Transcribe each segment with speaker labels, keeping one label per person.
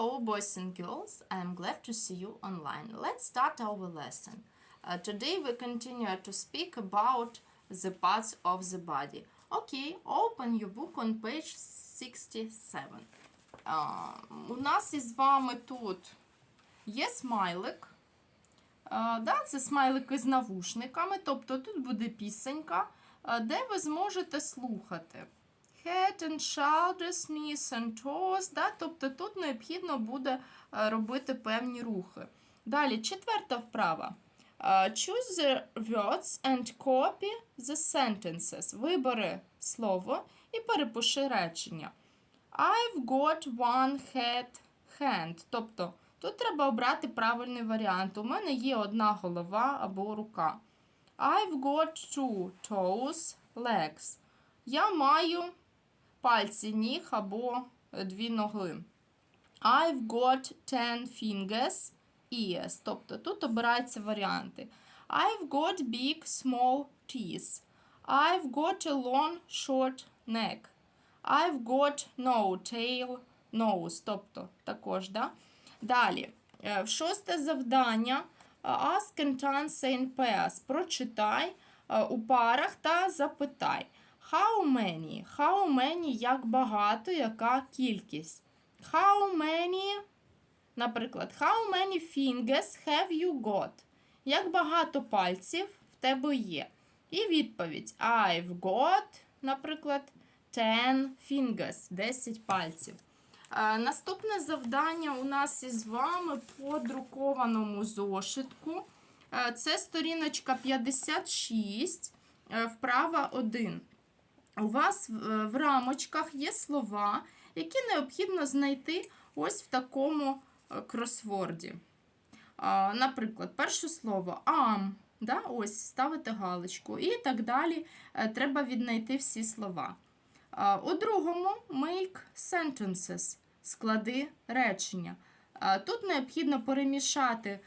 Speaker 1: Hello, boys and girls. I am glad to see you online. Let's start our lesson. Uh, today we continue to speak about the parts of the body. Okay, open your book on page 67. Uh, у нас із вами тут є смайлик. Uh, да, це смайлики з навушниками, тобто тут буде пісенька, е, де ви зможете слухати. Head and shoulders, knees and toes, да? тобто тут необхідно буде е, робити певні рухи. Далі, четверта вправа. Е, Choose the words and copy the sentences. Вибери слово і перепиши речення. I've got one head hand. Тобто тут треба обрати правильний варіант. У мене є одна голова або рука. I've got two toes, legs. Я маю пальці ніг або е, дві ноги. I've got ten fingers, ears. Тобто тут обираються варіанти. I've got big, small teeth. I've got a long, short neck. I've got no tail, nose. Тобто також, да? Далі. Е, шосте завдання. е, Ask and answer in pairs. Прочитай у парах та запитай. How many? How many як багато, яка кількість? How many, наприклад, how many fingers have you got? Як багато пальців в тебе є? І відповідь I've got, наприклад, 10 fingers, 10 пальців. Е, Наступне завдання у нас із вами по друкованому зошитку. Е, Це сторіночка 56, е, вправа 1. У вас в, е, рамочках є слова, які необхідно знайти ось в такому е, кросворді. Наприклад, перше слово am, да, ось ставите галочку, і так далі е, треба віднайти всі слова. У другому make sentences, склади речення. Тут необхідно перемішати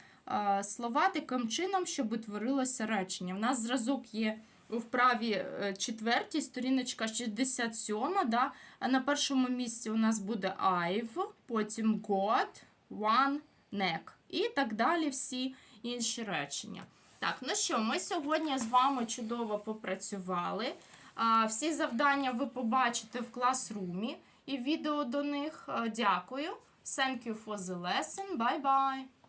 Speaker 1: слова таким чином, щоб утворилося речення. У нас зразок є вправі е, четвертій, сторіночка 67, да? а на першому місці у нас буде I've, потім got, one, neck і так далі всі інші речення. Так, ну що, ми сьогодні з вами чудово попрацювали. Всі завдання ви побачите в класрумі і відео до них. Дякую. Thank you for the lesson. Bye-bye.